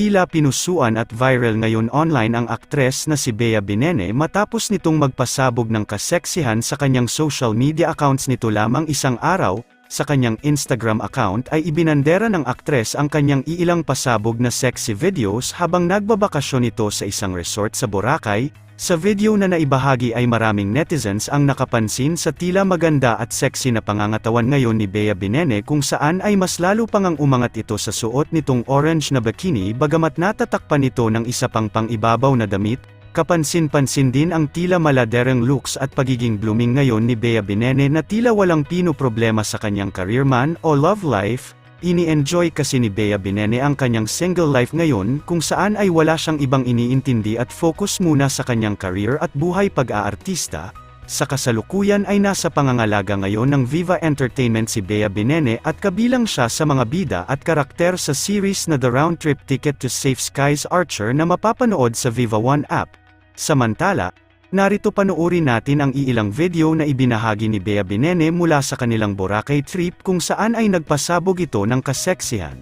Tila pinusuan at viral ngayon online ang aktres na si Bea Binene matapos nitong magpasabog ng kaseksihan sa kanyang social media accounts nito lamang isang araw, sa kanyang Instagram account ay ibinandera ng aktres ang kanyang iilang pasabog na sexy videos habang nagbabakasyon ito sa isang resort sa Boracay. Sa video na naibahagi ay maraming netizens ang nakapansin sa tila maganda at sexy na pangangatawan ngayon ni Bea Binene kung saan ay mas lalo pang ang umangat ito sa suot nitong orange na bikini bagamat natatakpan ito ng isa pang pangibabaw na damit, Kapansin-pansin din ang tila maladereng looks at pagiging blooming ngayon ni Bea Binene na tila walang pino problema sa kanyang career man o love life, ini-enjoy kasi ni Bea Binene ang kanyang single life ngayon kung saan ay wala siyang ibang iniintindi at focus muna sa kanyang career at buhay pag-aartista. Sa kasalukuyan ay nasa pangangalaga ngayon ng Viva Entertainment si Bea Binene at kabilang siya sa mga bida at karakter sa series na The Round Trip Ticket to Safe Skies Archer na mapapanood sa Viva One app. Samantala, narito panoorin natin ang iilang video na ibinahagi ni Bea Binene mula sa kanilang Boracay trip kung saan ay nagpasabog ito ng kaseksihan.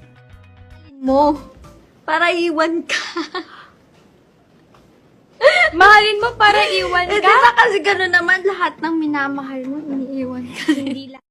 mo para iwan ka. Mahalin mo para iwan Eh, ka? di ba kasi gano'n naman lahat ng minamahal mo, iniiwan ka. Hindi lang.